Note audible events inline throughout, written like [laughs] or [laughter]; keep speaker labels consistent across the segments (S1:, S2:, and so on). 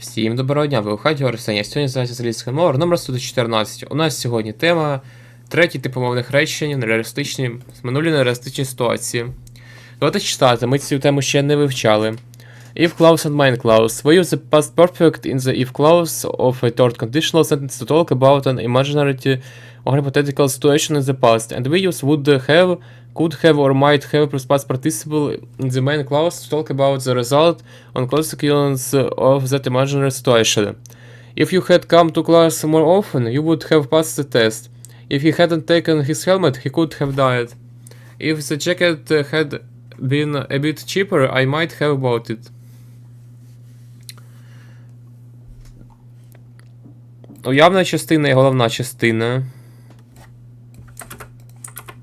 S1: Всім доброго дня, ви у хаті Арсенія. Сьогодні займається англійською мовою, номер 114. У нас сьогодні тема третій тип умовних речень, нереалістичні, минулі нереалістичні ситуації. Давайте читати, ми цю тему ще не вивчали. If clause and main clause. We use the past perfect in the if clause of a third conditional sentence to talk about an imaginary or hypothetical situation in the past, and we use would have, could have, or might have plus past participle in the main clause to talk about the result on consequence of that imaginary situation. If you had come to class more often, you would have passed the test. If he hadn't taken his helmet, he could have died. If the jacket uh, had been a bit cheaper, I might have bought it. Уявна частина і головна частина.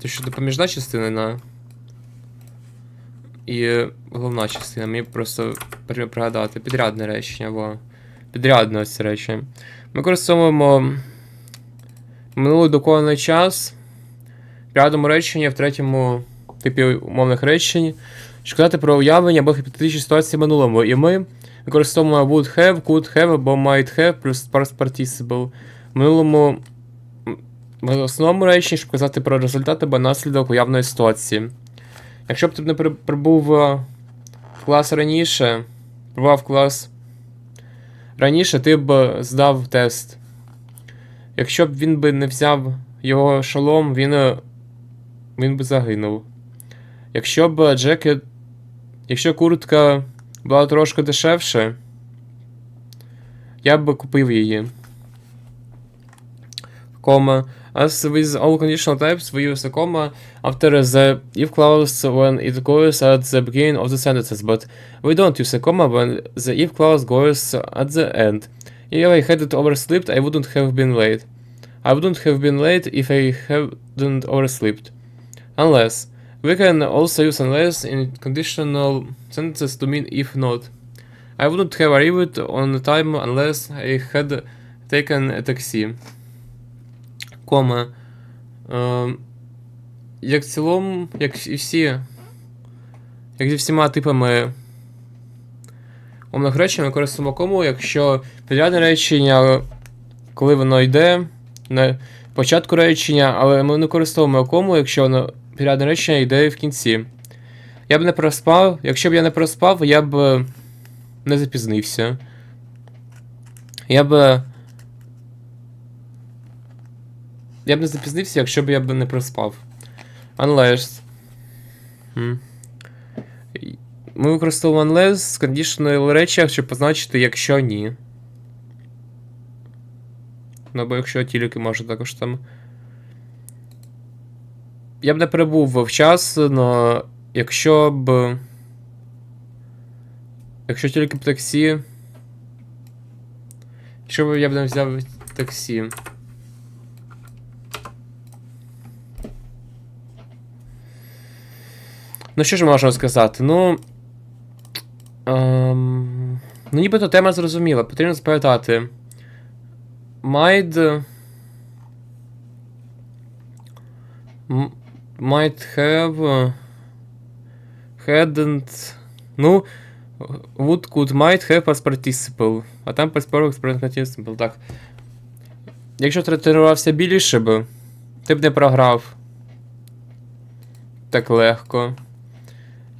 S1: Це що допоміжна частина на. І головна частина. Мені просто пригадати. Підрядне речення, во. Підрядне ось речення. Ми використовуємо минулий доконаний час. В п'ятому реченні, в третьому типі умовних речень. Щоб казати про уявлення або гіпотетичні ситуації в минулому. І ми використовуємо would have, could have або might have плюс past participle. В минулому в основному реченні, щоб казати про результат або наслідок уявної ситуації. Якщо б ти не прибув е, в клас раніше, прибував клас раніше, ти б здав тест. Якщо б він би не взяв його шолом, він, е, він би загинув. Якщо б джекет. Якщо куртка була трошки дешевше, я б купив її. Кома. As with all conditional types, we use a comma after the if clause when it goes at the beginning of the sentences, but we don't use a comma when the if clause goes at the end. If I hadn't overslept, I wouldn't have been late. I wouldn't have been late if I hadn't overslept. Unless. We can also use unless in conditional sentences to mean if not. I wouldn't have arrived on time unless I had taken a taxi. Кома. Е, як в цілому, як і всі. Як зі всіма типами умних речень, ми користуємо кому, якщо підрядне речення, коли воно йде на початку речення, але ми не використовуємо кому, якщо воно підрядне речення йде в кінці. Я б не проспав. Якщо б я не проспав, я б не запізнився. Я б. Я б не запізнився, якщо б я б не проспав. Unless. Ми використовуємо unless в conditional речах, щоб позначити, якщо ні. Ну, або якщо тільки може також там. Я б не прибув вчасно, якщо б. Якщо тільки б таксі. Якщо б я б не взяв таксі. Ну, що ж можна сказати? Ну. Ем, ну, нібито тема зрозуміла. Потрібно запам'ятати. Might. м- Might have. Hadn't. Ну. Would, could, might have past participle. А там perfect participle. Так. Якщо ти тренувався більше б, ти б не програв. Так легко.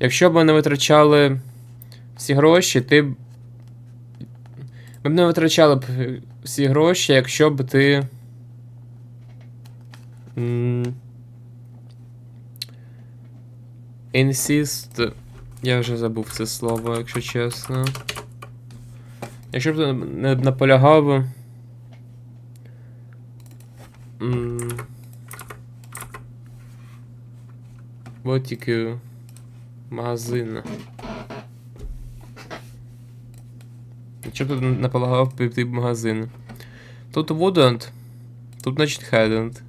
S1: Якщо б ми не витрачали всі гроші, ти б. Ми б не витрачали б всі гроші, якщо б ти. Insist. Я вже забув це слово, якщо чесно. Якщо б ти не наполягав. м, От тільки магазин. Якщо б ти наполягав піти в магазин. Тут wouldn't, тут значить hadn't.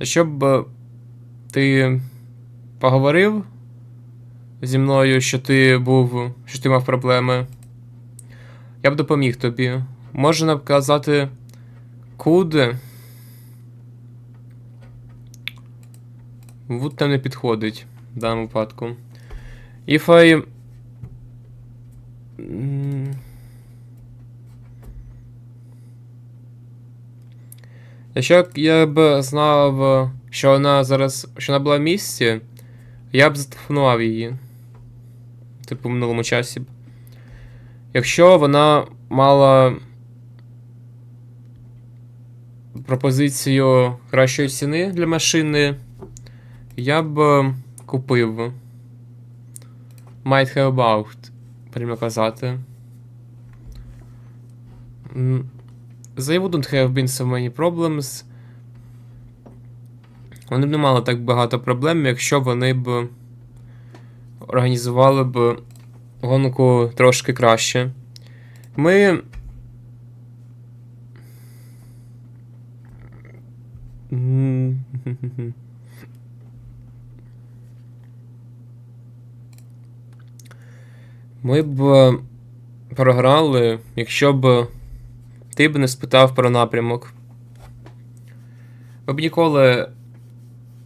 S1: Якщо б е, ти поговорив зі мною, що ти був, що ти мав проблеми, я б допоміг тобі. Можна б казати could. Would там не підходить в даному випадку. If I Якщо я б знав, що вона зараз. що вона була в місті, я б зателефонував її. Типу, в минулому часі. б. Якщо вона мала пропозицію кращої ціни для машини, я б е, купив. Might have bought, прямо казати. They wouldn't have been so many problems. Вони б не мали так багато проблем, якщо вони б організували б гонку трошки краще. Ми. [laughs] М, Ми б е, програли, якщо б ти б не спитав про напрямок. Ми б ніколи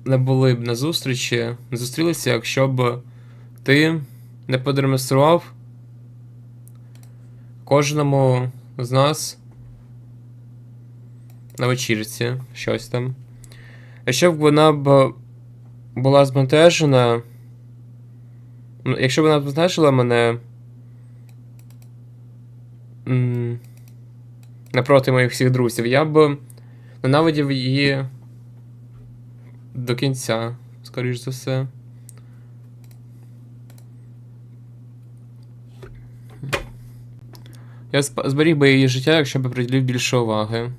S1: не були б на зустрічі, не зустрілися, якщо б ти не продемонстрував кожному з нас на вечірці щось там. Якщо б вона б була збентежена. ну, Якщо б вона збентежила мене. Напроти моїх всіх друзів, я б ненавидів її до кінця, скоріш за все. Я зберіг би її життя, якщо б приділив більше уваги.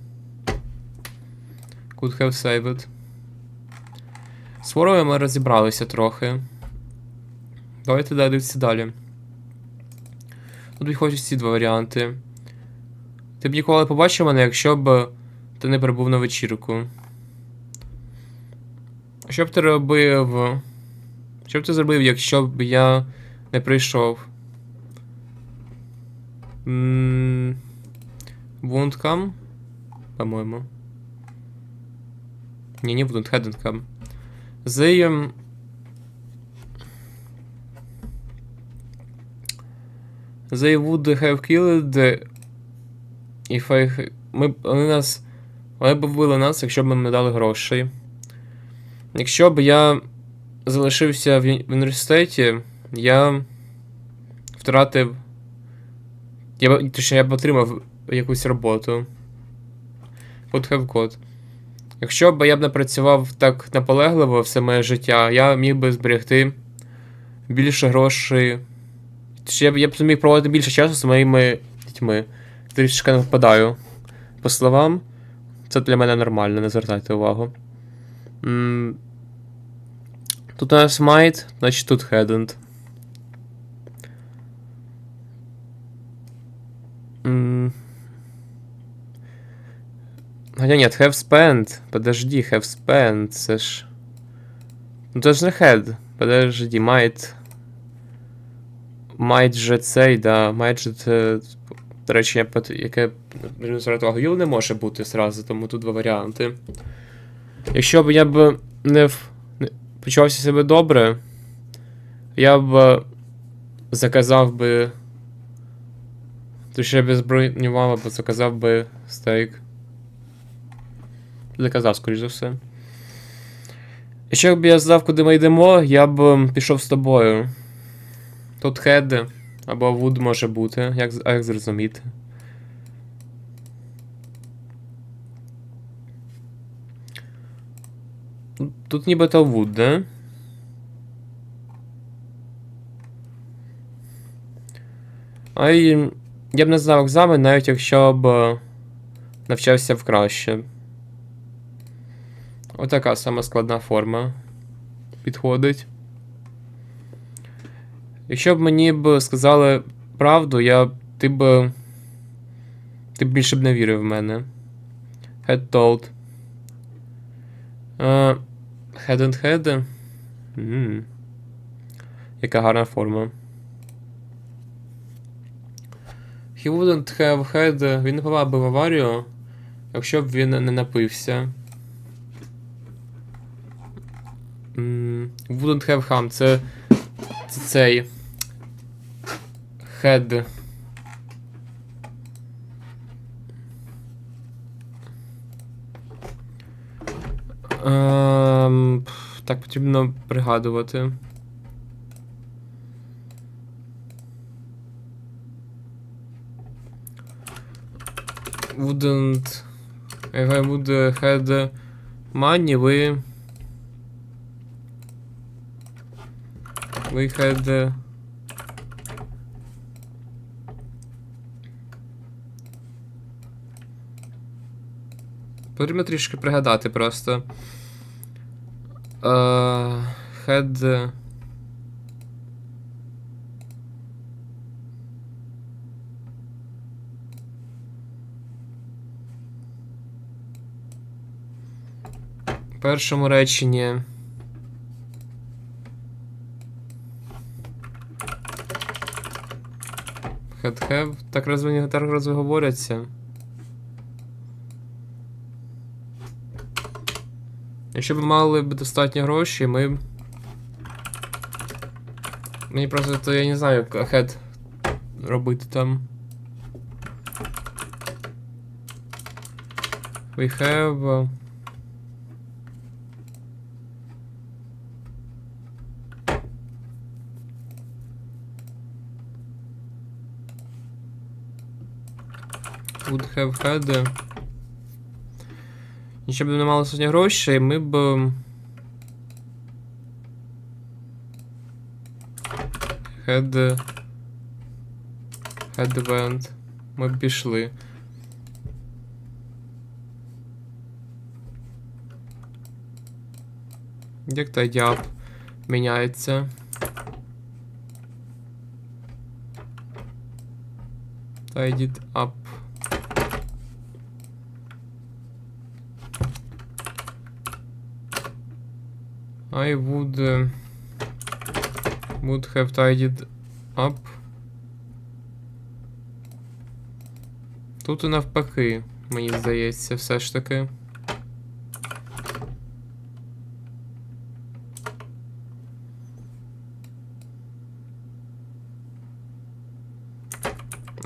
S1: Could have saved. З хворою ми розібралися трохи. Давайте дивитися далі. Тут підходять ці два варіанти. Ти б ніколи побачив мене, якщо б ти не прибув на вечірку. Що б ти робив? Що б ти зробив, якщо б я не прийшов? М, Won't? По-моєму. Ні, не wouldn't, hadn't They... would have killed if I... Ми, вони нас... Вони б вбили нас, якщо б ми не дали грошей. Якщо б я залишився в університеті, я втратив. Я б, точніше, я б отримав якусь роботу. Would have got. Якщо б я б не працював так наполегливо все моє життя, я міг би зберегти більше грошей. Я б, я б зміг проводити більше часу з моїми дітьми. Трішки не впадаю. По словам, це для мене нормально, не звертайте увагу. М, Тут у нас might, значить тут hadn't. Хотя нет, have spent. Подожди, have spent, це ж. Ну це ж не had. Подожди, might. Might же цей, да. Might же це. До речі, яке увагу, Юл не може бути зразу, тому тут два варіанти. Якщо б я б не, в... почувався себе добре, я б е, заказав би. Точніше, без бронював, або заказав би стейк. Заказав, скоріш за все. Якщо б я знав, куди ми йдемо, я б пішов з тобою. Тут хед або вуд може бути, як, як зрозуміти. Тут- нібито вуд, да? А й я б не знав екзамен, навіть якщо б е, навчався в краще. Отака сама складна форма підходить. Якщо б мені б сказали правду, я ти б. Ти б більше б не вірив в мене. Had told. Uh, hadn't had. М. Яка гарна форма. He wouldn't have had. Він не попав би в аварію, якщо б він не напився. М, Wouldn't have harm. Це. Це цей head. Ем, Так, потрібно пригадувати. Wouldn't if I would had money, we we had Потрібно трішки пригадати просто. В першому реченні. Had have. Так разве, так разве? Якщо б мали б достатньо грошей, ми. Мені просто то я не знаю, як ahead робити там. We have. uh, Would have had. uh, Якщо б не мали сьогодні грошей, ми б. ем, Had. uh, Had went. Ми б пішли. Як та дяб міняється? Tidied up. I would uh, would have tidied up. Тут і навпаки, мені здається, все ж таки.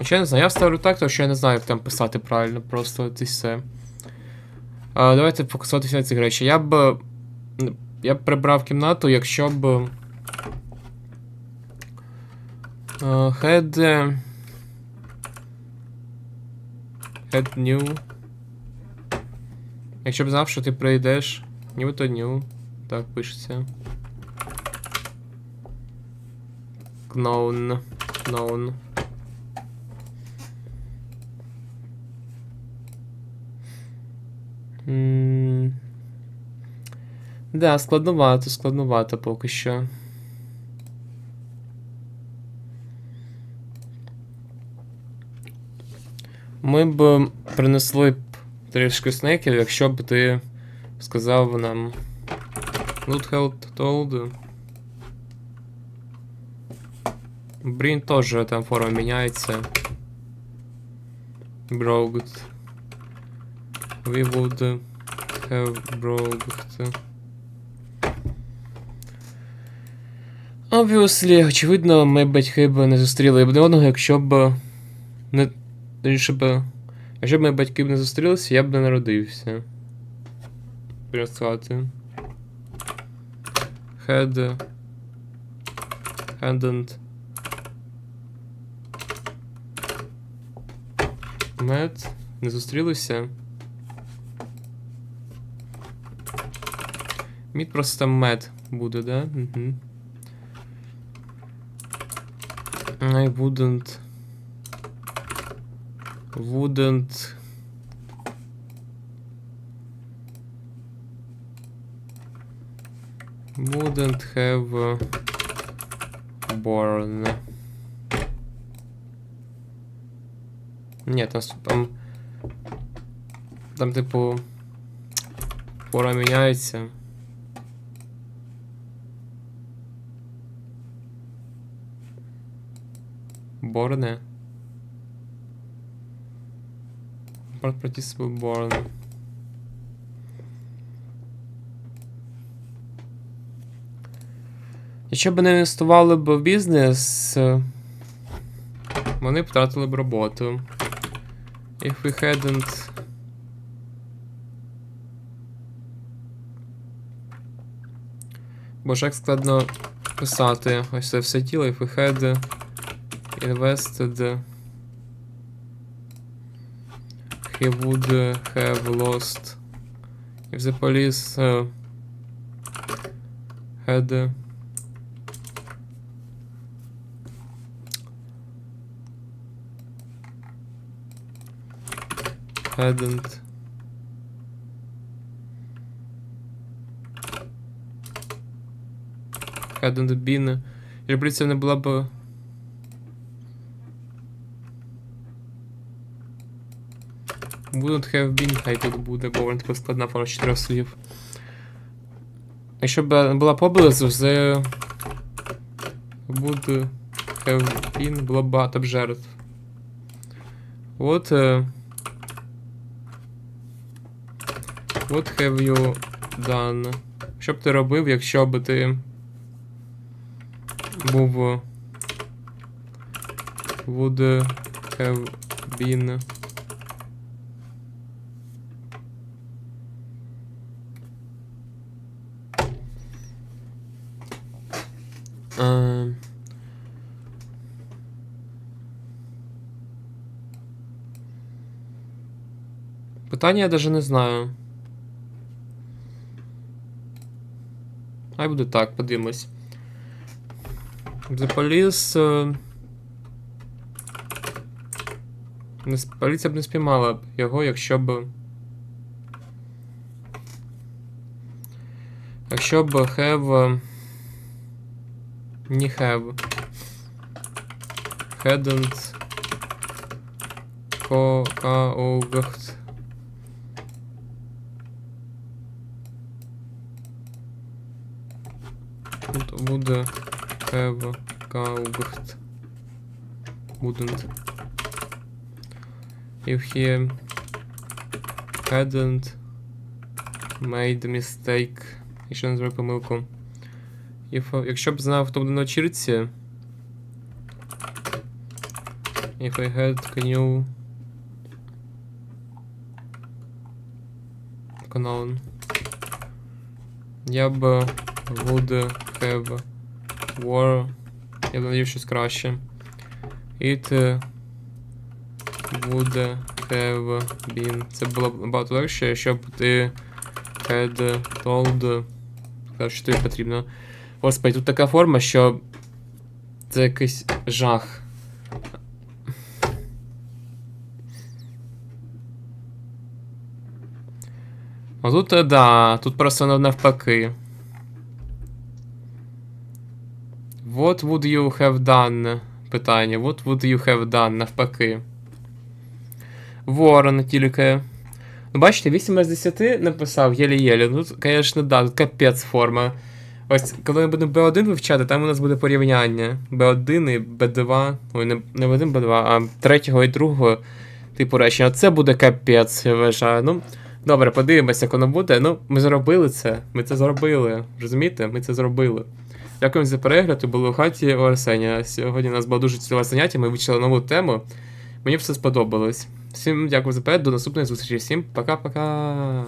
S1: Ще не знаю, я ставлю так, тому що я не знаю, як там писати правильно, просто і все. Давайте фокусуватися на цих речі. Я б. Я б прибрав кімнату, якщо б. е, Had. е, Had new. Якщо б знав, що ти прийдеш. New то new. Так пишеться. Known. Known. М, Да, складновато, складновато поки що. Ми б принесли б трішки снеків, якщо б ти сказав нам. Loot held. Брін теж там форма міняється. Broked. We would have broked. Obviously, очевидно, ми батьки б не зустріли один одного, якщо б не. Точніше б. Якщо б мої батьки б не зустрілися, я б не народився. Прям сказати. Had. Hadn't. Met. Не зустрілися. Мід просто мед буде, да? Угу. I wouldn't. Wouldn't. Wouldn't have uh, born. Ні, там, там. Там, типу. Пора міняється. Борне. Part participle born. Якщо б не інвестували б в бізнес, вони втратили б роботу. If we hadn't Боже, як складно писати. Ось це все тіло, if we had invested. He would have lost. If the police uh, had. hadn't hadn't been. Якщо поліція не була Wouldn't have been, хай тут буде, бо вона така складна з чотирьох слів. Якщо б була поблизу, з would have been, було б багато б жертв. Е, what have you done? Що б ти робив, якщо б ти був would have been Ем. Питання я даже не знаю. Хай буде так, подивимось. The police... е, поліція б не спіймала б його, якщо б. Якщо б have. Е, не have. Hadn't. Caused. Тут буде have caused. Wouldn't. If he hadn't made mistake. Якщо не зробив помилку. Якщо б знав, хто буде на вечірці. If I had knew Canon. Я б would have war. Я б надів щось краще. It would have been. Це було б набагато легше, якщо б ти had told. Що тобі потрібно. Господи, тут така форма, що це якийсь жах. А тут, е, да, тут просто навпаки. What would you have done? Питання. What would you have done? Навпаки. Ворон тільки. Ну, бачите, 8 з 10 написав єлі-єлі. Ну, тут, звісно, да, тут капець форма. Ось, коли ми будемо B1 вивчати, там у нас буде порівняння. B1 і B2. Ой, не, не B1, B2, а третього і другого типу речення. Це буде капець, я вважаю. Ну, добре, подивимося, як воно буде. Ну, ми зробили це. Ми це зробили. Розумієте? Ми це зробили. Дякую за перегляд. Були у хаті у Арсенія. Сьогодні у нас було дуже цікаве заняття, ми вивчили нову тему. Мені все сподобалось. Всім дякую за перегляд, до наступної зустрічі. Всім пока-пока.